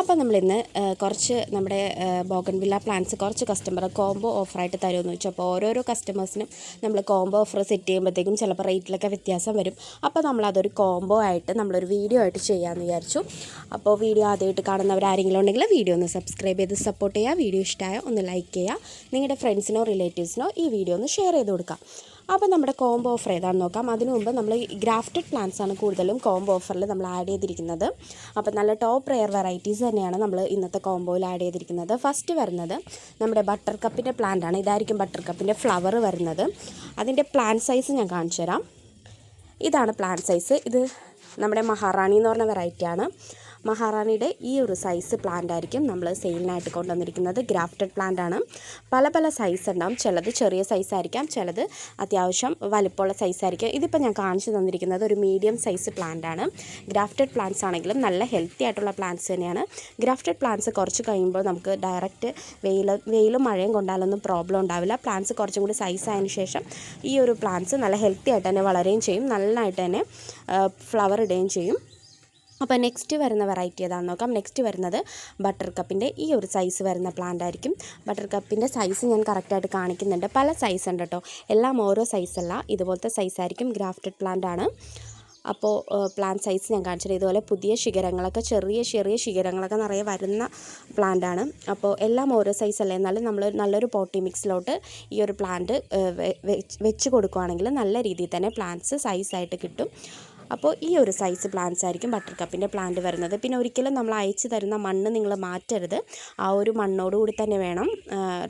അപ്പോൾ നമ്മളിന്ന് ഇന്ന് കുറച്ച് നമ്മുടെ ബോഗൺവില്ല പ്ലാന്റ്സ് കുറച്ച് കസ്റ്റമർ കോംബോ ഓഫറായിട്ട് തരുമെന്ന് വെച്ചു. അപ്പോൾ ഓരോരോ കസ്റ്റമേഴ്സിനും നമ്മൾ കോംബോ ഓഫർ സെറ്റ് ചെയ്യുമ്പോഴത്തേക്കും ചിലപ്പോൾ റേറ്റിലൊക്കെ വ്യത്യാസം വരും. അപ്പോൾ നമ്മൾ അതൊരു കോംബോ ആയിട്ട് നമ്മളൊരു വീഡിയോ ആയിട്ട് ചെയ്യാമെന്ന് വിചാരിച്ചു. അപ്പോൾ വീഡിയോ ആദ്യമായിട്ട് കാണുന്നവർ ആരെങ്കിലും ഉണ്ടെങ്കിൽ വീഡിയോ ഒന്ന് സബ്സ്ക്രൈബ് ചെയ്ത് സപ്പോർട്ട് ചെയ്യുക. വീഡിയോ ഇഷ്ടമായ ഒന്ന് ലൈക്ക് ചെയ്യുക. നിങ്ങളുടെ ഫ്രണ്ട്സിനോ റിലേറ്റീവ്സിനോ ഈ വീഡിയോ ഒന്ന് ഷെയർ ചെയ്ത് കൊടുക്കാം അപ്പോൾ നമ്മുടെ കോംബോ ഓഫർ ഏതാണെന്ന് നോക്കാം. അതിനു മുമ്പ് നമ്മൾ ഗ്രാഫ്റ്റഡ് പ്ലാന്റ്സ് ആണ് കൂടുതലും കോംബോ ഓഫറിൽ നമ്മൾ ആഡ് ചെയ്തിരിക്കുന്നത്. അപ്പോൾ നല്ല ടോപ്പ് റെയർ വെറൈറ്റീസ് തന്നെയാണ് നമ്മൾ ഇന്നത്തെ കോംബോയിൽ ആഡ് ചെയ്തിരിക്കുന്നത്. ഫസ്റ്റ് വരുന്നത് നമ്മുടെ ബട്ടർ കപ്പിന്റെ പ്ലാന്റ് ആണ്. ഇതായിരിക്കും ബട്ടർ കപ്പിന്റെ ഫ്ലവർ വരുന്നത്. അതിന്റെ പ്ലാന്റ് സൈസ് ഞാൻ കാണിച്ചു തരാം ഇതാണ് പ്ലാന്റ് സൈസ് ഇത് നമ്മുടെ മഹാറാണി എന്ന് പറഞ്ഞ വെറൈറ്റിയാണ് മഹാറാണിയുടെ ഈ ഒരു സൈസ് പ്ലാന്റ് ആയിരിക്കും നമ്മൾ സെയിലിനായിട്ട് കൊണ്ടുവന്നിരിക്കുന്നത്. ഗ്രാഫ്റ്റഡ് പ്ലാന്റ് ആണ്. പല പല സൈസ് ഉണ്ടാവും. ചിലത് ചെറിയ സൈസ് ആയിരിക്കാം ചിലത് അത്യാവശ്യം വലിപ്പമുള്ള സൈസ് ആയിരിക്കും. ഇതിപ്പോൾ ഞാൻ കാണിച്ചു തന്നിരിക്കുന്നത് ഒരു മീഡിയം സൈസ് പ്ലാന്റ് ആണ്. ഗ്രാഫ്റ്റഡ് പ്ലാന്റ്സ് ആണെങ്കിലും നല്ല ഹെൽത്തി ആയിട്ടുള്ള പ്ലാന്റ്സ് തന്നെയാണ്. ഗ്രാഫ്റ്റഡ് പ്ലാന്റ്സ് കുറച്ച് കഴിയുമ്പോൾ നമുക്ക് ഡയറക്റ്റ് വെയിൽ വെയിലും മഴയും കൊണ്ടാലൊന്നും പ്രോബ്ലം ഉണ്ടാവില്ല. പ്ലാന്റ്സ് കുറച്ചും കൂടി സൈസ് ആയതിനു ശേഷം ഈ ഒരു പ്ലാന്റ്സ് നല്ല ഹെൽത്തി ആയിട്ട് തന്നെ വളരുകയും ചെയ്യും. നന്നായിട്ട് തന്നെ ഫ്ലവർ ഇടുകയും ചെയ്യും. അപ്പോൾ നെക്സ്റ്റ് വരുന്ന വെറൈറ്റി ഏതാണെന്ന് നോക്കാം. നെക്സ്റ്റ് വരുന്നത് ബട്ടർ കപ്പിന്റെ ഈ ഒരു സൈസ് വരുന്ന പ്ലാന്റ് ആയിരിക്കും. ബട്ടർ കപ്പിന്റെ സൈസ് ഞാൻ കറക്റ്റായിട്ട് കാണിക്കുന്നുണ്ട്. പല സൈസ് ഉണ്ട് കേട്ടോ എല്ലാം ഓരോ സൈസല്ല ഇതുപോലത്തെ സൈസ് ആയിരിക്കും ഗ്രാഫ്റ്റഡ് പ്ലാന്റ് ആണ്. അപ്പോൾ പ്ലാന്റ് സൈസ് ഞാൻ കാണിച്ചത് ഇതുപോലെ പുതിയ ശിഖരങ്ങളൊക്കെ ചെറിയ ചെറിയ ശിഖരങ്ങളൊക്കെ നിറയെ വരുന്ന പ്ലാന്റ് ആണ്. അപ്പോൾ എല്ലാം ഓരോ സൈസ് അല്ലേ? എന്നാലും നമ്മൾ നല്ലൊരു പോട്ടി മിക്സിലോട്ട് ഈ ഒരു പ്ലാന്റ് വെച്ച് കൊടുക്കുകയാണെങ്കിൽ നല്ല രീതിയിൽ തന്നെ പ്ലാന്റ്സ് സൈസായിട്ട് കിട്ടും. അപ്പോൾ ഈ ഒരു സൈസ് പ്ലാന്റ്സ് ആയിരിക്കും ബട്ടർ കപ്പിന്റെ പ്ലാന്റ് വരുന്നത്. പിന്നെ ഒരിക്കലും നമ്മൾ അയച്ചു തരുന്ന മണ്ണ് നിങ്ങൾ മാറ്റരുത്. ആ ഒരു മണ്ണോടുകൂടി തന്നെ വേണം.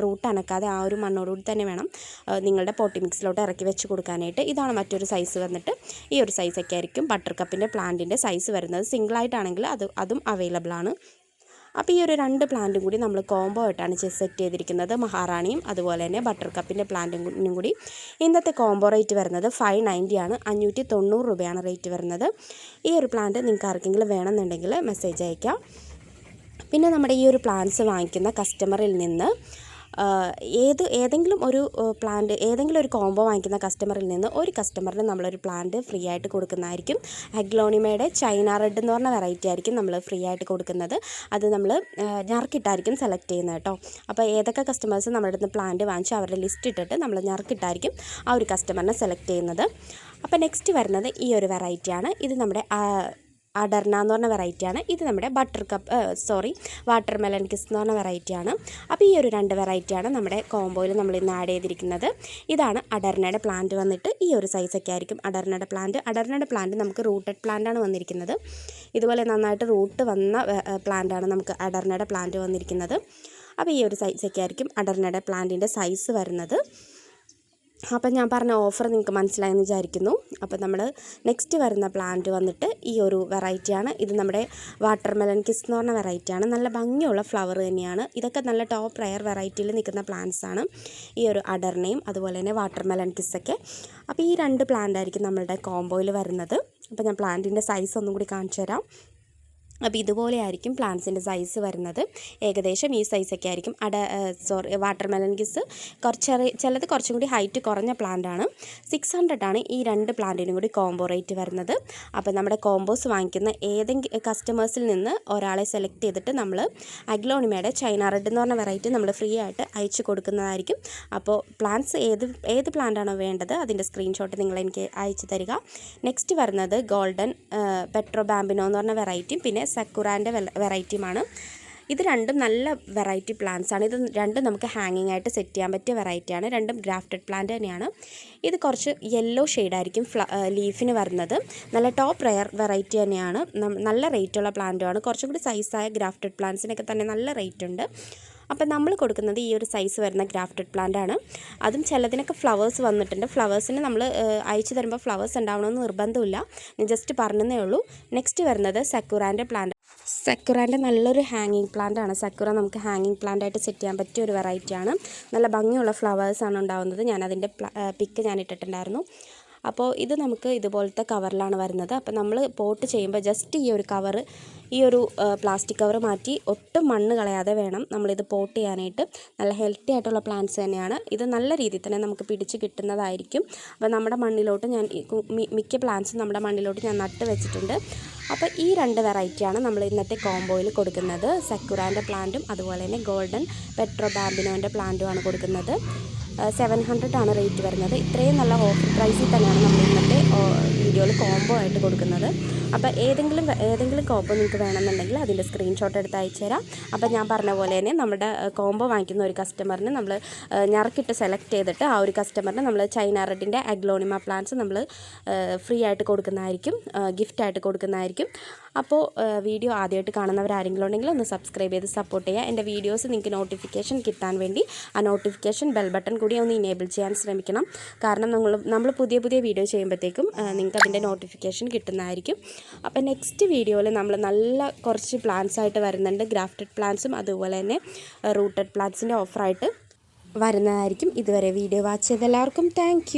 റൂട്ട് അനക്കാതെ ആ ഒരു മണ്ണോടുകൂടി തന്നെ വേണം നിങ്ങളുടെ പോട്ടി മിക്സിലോട്ട് ഇറക്കി വെച്ച് കൊടുക്കാനായിട്ട്. ഇതാണ് മറ്റൊരു സൈസ് വന്നിട്ട് ഈ ഒരു സൈസൊക്കെ ആയിരിക്കും ബട്ടർ കപ്പിന്റെ പ്ലാന്റിന്റെ സൈസ് വരുന്നത്. സിംഗിളായിട്ടാണെങ്കിൽ അത് അതും അവൈലബിൾ ആണ്. അപ്പോൾ ഈ ഒരു രണ്ട് പ്ലാന്റും കൂടി നമ്മൾ കോംബോ ആയിട്ടാണ് സെറ്റ് ചെയ്തിരിക്കുന്നത്. മഹാറാണിയും അതുപോലെ തന്നെ ബട്ടർ കപ്പിന്റെ പ്ലാന്റും കൂടി. ഇന്നത്തെ കോംബോ റേറ്റ് വരുന്നത് ഫൈവ് നയന്റി ആണ്. അഞ്ഞൂറ്റി തൊണ്ണൂറ് രൂപയാണ് റേറ്റ് വരുന്നത്. ഈ ഒരു പ്ലാന്റ് നിങ്ങൾക്ക് ആർക്കെങ്കിലും വേണമെന്നുണ്ടെങ്കിൽ മെസ്സേജ് അയക്കാം. പിന്നെ നമ്മുടെ ഈ ഒരു പ്ലാന്റ്സ് വാങ്ങിക്കുന്ന കസ്റ്റമറിൽ നിന്ന് ഏത് ഏതെങ്കിലും ഒരു പ്ലാന്റ് ഏതെങ്കിലും ഒരു കോംബോ വാങ്ങിക്കുന്ന കസ്റ്റമറിൽ നിന്ന് ഒരു കസ്റ്റമറിന് നമ്മളൊരു പ്ലാന്റ് ഫ്രീ ആയിട്ട് കൊടുക്കുന്നതായിരിക്കും. അഗ്ലോണിമയുടെ ചൈന റെഡ് എന്ന് പറഞ്ഞ വെറൈറ്റി ആയിരിക്കും നമ്മൾ ഫ്രീ ആയിട്ട് കൊടുക്കുന്നത്. അത് നമ്മൾ ഞറുക്കിട്ടായിരിക്കും സെലക്ട് ചെയ്യുന്നത് കേട്ടോ. അപ്പോൾ ഏതൊക്കെ കസ്റ്റമേഴ്സ് നമ്മുടെ അടുത്ത് പ്ലാന്റ് വാങ്ങിച്ചു അവരുടെ ലിസ്റ്റ് ഇട്ടിട്ട് നമ്മൾ ഞറുക്കിട്ടായിരിക്കും ആ ഒരു കസ്റ്റമറിനെ സെലക്ട് ചെയ്യുന്നത്. അപ്പോൾ നെക്സ്റ്റ് വരുന്നത് ഈ ഒരു വെറൈറ്റിയാണ് ഇത് നമ്മുടെ അഡർന എന്ന് പറഞ്ഞ വെറൈറ്റിയാണ് ഇത് നമ്മുടെ butter cup sorry watermelon kiss എന്ന് പറഞ്ഞ വെറൈറ്റിയാണ് അപ്പോൾ ഈ ഒരു രണ്ട് വെറൈറ്റിയാണ് നമ്മുടെ കോംബോയിൽ നമ്മൾ ഇന്ന് ആഡ് ചെയ്തിരിക്കുന്നത്. ഇതാണ് അടർണയുടെ പ്ലാന്റ് വന്നിട്ട് ഈ ഒരു സൈസൊക്കെ ആയിരിക്കും. അടർണയുടെ പ്ലാന്റ് അടർണയുടെ പ്ലാന്റ് നമുക്ക് റൂട്ടഡ് പ്ലാന്റ് ആണ് വന്നിരിക്കുന്നത്. ഇതുപോലെ നന്നായിട്ട് റൂട്ട് വന്ന പ്ലാന്റ് ആണ് നമുക്ക് അടർണയുടെ പ്ലാന്റ് വന്നിരിക്കുന്നത്. അപ്പോൾ ഈ ഒരു സൈസൊക്കെ ആയിരിക്കും അടർണയുടെ പ്ലാന്റിന്റെ സൈസ് വരുന്നത്. അപ്പം ഞാൻ പറഞ്ഞ ഓഫർ നിങ്ങൾക്ക് മനസ്സിലായെന്ന് വിചാരിക്കുന്നു. അപ്പോൾ നമ്മൾ നെക്സ്റ്റ് വരുന്ന പ്ലാന്റ് വന്നിട്ട് ഈ ഒരു വെറൈറ്റിയാണ് ഇത് നമ്മുടെ വാട്ടർ മെലൺ കിസ് എന്ന് പറഞ്ഞ വെറൈറ്റിയാണ് നല്ല ഭംഗിയുള്ള ഫ്ലവർ തന്നെയാണ്. ഇതൊക്കെ നല്ല ടോപ്പ് റയർ വെറൈറ്റിയിൽ നിൽക്കുന്ന പ്ലാന്റ്സ് ആണ്. ഈ ഒരു അഡറിനെയും അതുപോലെ തന്നെ വാട്ടർ മെലൺ കിസ്സൊക്കെ അപ്പോൾ ഈ രണ്ട് പ്ലാന്റ് ആയിരിക്കും നമ്മളുടെ കോംബോയിൽ വരുന്നത്. അപ്പോൾ ഞാൻ പ്ലാന്റിന്റെ സൈസ് ഒന്നും കൂടി കാണിച്ചു തരാം അപ്പോൾ ഇതുപോലെ ആയിരിക്കും പ്ലാന്റ്സിന്റെ സൈസ് വരുന്നത്. ഏകദേശം ഈ സൈസൊക്കെ ആയിരിക്കും. അട സോറി വാട്ടർ മെലൺ ഗിസ് കുറച്ച് ചെറിയ- ചിലത് കുറച്ചും കൂടി ഹൈറ്റ് കുറഞ്ഞ പ്ലാന്റ് ആണ്. സിക്സ് ഹൺഡ്രഡ് ആണ് ഈ രണ്ട് പ്ലാന്റിനും കൂടി കോംബോ റേറ്റ് വരുന്നത്. അപ്പോൾ നമ്മുടെ കോംബോസ് വാങ്ങിക്കുന്ന ഏതെങ്കിലും കസ്റ്റമേഴ്സിൽ നിന്ന് ഒരാളെ സെലക്ട് ചെയ്തിട്ട് നമ്മൾ അഗ്ലോണിമയുടെ ചൈന റെഡ് എന്ന് പറഞ്ഞ വെറൈറ്റി നമ്മൾ ഫ്രീ ആയിട്ട് അയച്ചു കൊടുക്കുന്നതായിരിക്കും. അപ്പോൾ പ്ലാന്റ്സ് ഏത് ഏത് പ്ലാന്റാണോ വേണ്ടത് അതിന്റെ സ്ക്രീൻഷോട്ട് നിങ്ങൾ എനിക്ക് അയച്ചു തരിക. നെക്സ്റ്റ് വരുന്നത് ഗോൾഡൻ പെട്രോ ബാമ്പിനോ എന്ന് പറഞ്ഞ വെറൈറ്റിയും പിന്നെ സക്കുറാന്റെ വെറൈറ്റിയുമാണ്. ഇത് രണ്ടും നല്ല വെറൈറ്റി പ്ലാന്റ്സ് ആണ് ഇത് രണ്ടും നമുക്ക് ഹാങ്ങിങ് ആയിട്ട് സെറ്റ് ചെയ്യാൻ പറ്റിയ വെറൈറ്റിയാണ്. രണ്ടും ഗ്രാഫ്റ്റഡ് പ്ലാന്റ് തന്നെയാണ്. ഇത് കുറച്ച് യെല്ലോ ഷെയ്ഡായിരിക്കും ഫ്ല ലീഫിന് വരുന്നത്. നല്ല ടോപ്പ് റയർ വെറൈറ്റി തന്നെയാണ്. നല്ല റേറ്റുള്ള പ്ലാന്റുമാണ്. കുറച്ചും കൂടി സൈസായ ഗ്രാഫ്റ്റഡ് പ്ലാന്റ്സിനൊക്കെ തന്നെ നല്ല റേറ്റ് ഉണ്ട് അപ്പം നമ്മൾ കൊടുക്കുന്നത് ഈ ഒരു സൈസ് വരുന്ന ഗ്രാഫ്റ്റഡ് പ്ലാന്റ് ആണ്. അതും ചിലതിനൊക്കെ ഫ്ലവേഴ്സ് വന്നിട്ടുണ്ട്. ഫ്ലവേഴ്സിന് നമ്മൾ അയച്ചു തരുമ്പോൾ ഫ്ലവേഴ്സ് ഉണ്ടാവണമെന്ന് നിർബന്ധമില്ല. ഞാൻ ജസ്റ്റ് പറഞ്ഞതേ ഉള്ളൂ. നെക്സ്റ്റ് വരുന്നത് സക്കുറാന്റെ പ്ലാന്റ് സക്കുറാന്റെ നല്ലൊരു ഹാങ്ങിങ് പ്ലാന്റ് ആണ്. സക്കുറ നമുക്ക് ഹാങ്ങിങ് പ്ലാന്റ് ആയിട്ട് സെറ്റ് ചെയ്യാൻ പറ്റിയ ഒരു വെറൈറ്റിയാണ് നല്ല ഭംഗിയുള്ള ഫ്ലവേഴ്സാണ് ഞാൻ അതിന്റെ പിക്ക് ഞാൻ ഇട്ടിട്ടുണ്ടായിരുന്നു. അപ്പോൾ ഇത് നമുക്ക് ഇതുപോലത്തെ കവറിലാണ് വരുന്നത്. അപ്പോൾ നമ്മൾ പോട്ട് ചെയ്യുമ്പോൾ ജസ്റ്റ് ഈ ഒരു കവറ് ഈ ഒരു പ്ലാസ്റ്റിക് കവർ മാറ്റി ഒട്ടും മണ്ണ് കളയാതെ വേണം നമ്മളിത് പോട്ട് ചെയ്യാനായിട്ട്. നല്ല ഹെൽത്തി ആയിട്ടുള്ള പ്ലാന്റ്സ് തന്നെയാണ്. ഇത് നല്ല രീതിയിൽ തന്നെ നമുക്ക് പിടിച്ച് കിട്ടുന്നതായിരിക്കും. അപ്പോൾ നമ്മുടെ മണ്ണിലോട്ട് ഞാൻ മിക്ക പ്ലാന്റ്സും നമ്മുടെ മണ്ണിലോട്ട് ഞാൻ നട്ട് വെച്ചിട്ടുണ്ട്. അപ്പോൾ ഈ രണ്ട് വെറൈറ്റിയാണ് നമ്മൾ ഇന്നത്തെ കോംബോയിൽ കൊടുക്കുന്നത്. സെക്കുറാന്റെ പ്ലാന്റും അതുപോലെ തന്നെ ഗോൾഡൻ പെട്രോ ബാമ്പിനോന്റെ പ്ലാന്റുമാണ് കൊടുക്കുന്നത്. സെവൻ ഹൺഡ്രഡ് ആണ് റേറ്റ് വരുന്നത്. ഇത്രയും നല്ല ഓഫർ പ്രൈസിൽ തന്നെയാണ് നമ്മൾ ഇന്നത്തെ വീഡിയോയിൽ കോംബോ ആയിട്ട് കൊടുക്കുന്നത്. അപ്പോൾ ഏതെങ്കിലും ഏതെങ്കിലും കോംബോ നിങ്ങൾക്ക് വേണമെന്നുണ്ടെങ്കിൽ അതിന്റെ സ്ക്രീൻഷോട്ട് എടുത്ത് അയച്ചു തരാം. അപ്പോൾ ഞാൻ പറഞ്ഞ പോലെ തന്നെ നമ്മുടെ കോംബോ വാങ്ങിക്കുന്ന ഒരു കസ്റ്റമറിന് നമ്മൾ ഞറക്കിട്ട് സെലക്ട് ചെയ്തിട്ട് ആ ഒരു കസ്റ്റമറിന് നമ്മൾ ചൈന റെഡിന്റെ അഗ്ലോണിമ പ്ലാന്റ്സ് നമ്മൾ ഫ്രീ ആയിട്ട് കൊടുക്കുന്നതായിരിക്കും ഗിഫ്റ്റായിട്ട് കൊടുക്കുന്നതായിരിക്കും. അപ്പോൾ വീഡിയോ ആദ്യമായിട്ട് കാണുന്നവരാരെങ്കിലും ഉണ്ടെങ്കിൽ ഒന്ന് സബ്സ്ക്രൈബ് ചെയ്ത് സപ്പോർട്ട് ചെയ്യുക. എന്റെ വീഡിയോസ് നിങ്ങൾക്ക് നോട്ടിഫിക്കേഷൻ കിട്ടാൻ വേണ്ടി ആ നോട്ടിഫിക്കേഷൻ ബെൽ ബട്ടൺ കൂടി ഒന്ന് ഇനേബിൾ ചെയ്യാൻ ശ്രമിക്കണം. കാരണം നമ്മൾ നമ്മൾ പുതിയ പുതിയ വീഡിയോ ചെയ്യുമ്പോഴത്തേക്കും നിങ്ങൾക്ക് അതിന്റെ നോട്ടിഫിക്കേഷൻ കിട്ടുന്നതായിരിക്കും. അപ്പോൾ നെക്സ്റ്റ് വീഡിയോയിൽ നമ്മൾ നല്ല കുറച്ച് പ്ലാൻസ് ആയിട്ട് വരുന്നുണ്ട്. ഗ്രാഫ്റ്റഡ് പ്ലാൻസും അതുപോലെ തന്നെ റൂട്ടഡ് പ്ലാൻസിന്റെ ഓഫറായിട്ട് വരുന്നതായിരിക്കും. ഇതുവരെ വീഡിയോ വാച്ച് ചെയ്ത എല്ലാവർക്കും. താങ്ക്